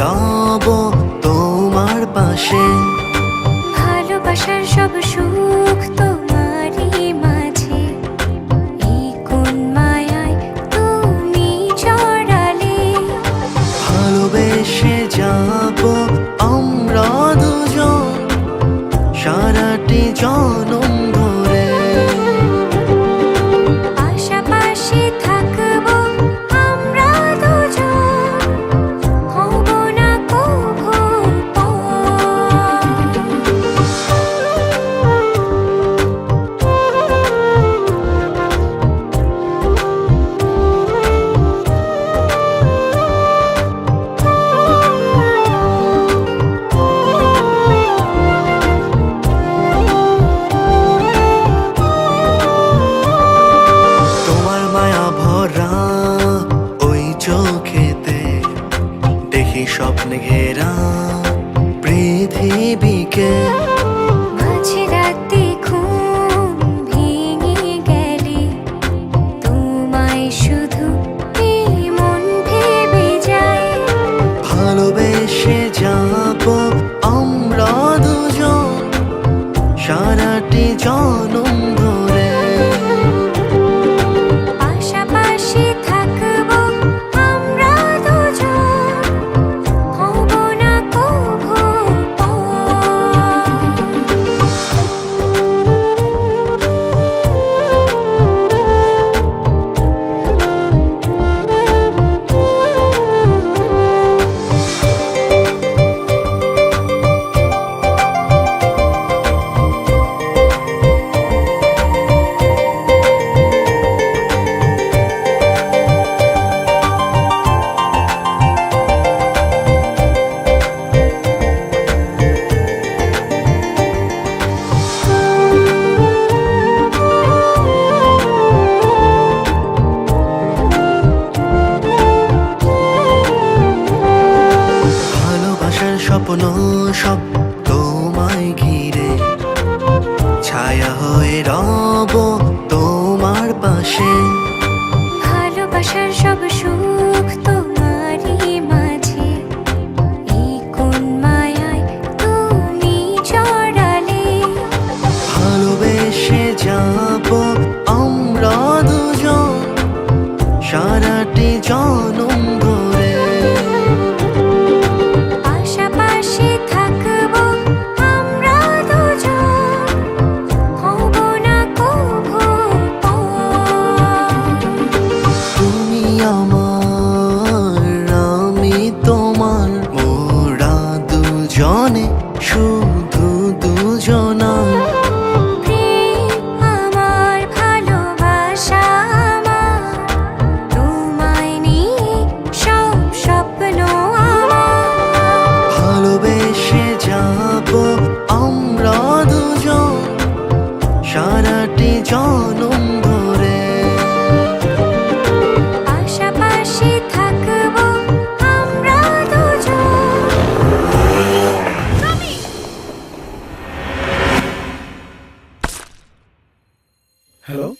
রব তোমার পাশে। ভালোবাসার সব সুখ তোমারই মাঝে। এই কোন মায়ায় তুমি চড়ালে ভালোবেসে সারাটি জনম স্বপ্ন সব তোমায় ঘিরে। ছায়া হয়ে রব তোমার পাশে। ভালোবাসার সব সুখ তোমারই মাঝে। এই কোন মায়ায় তুমি জড়ালে? ভালোবেসে যাব আমরা দুজন। সারাটি জন Hello?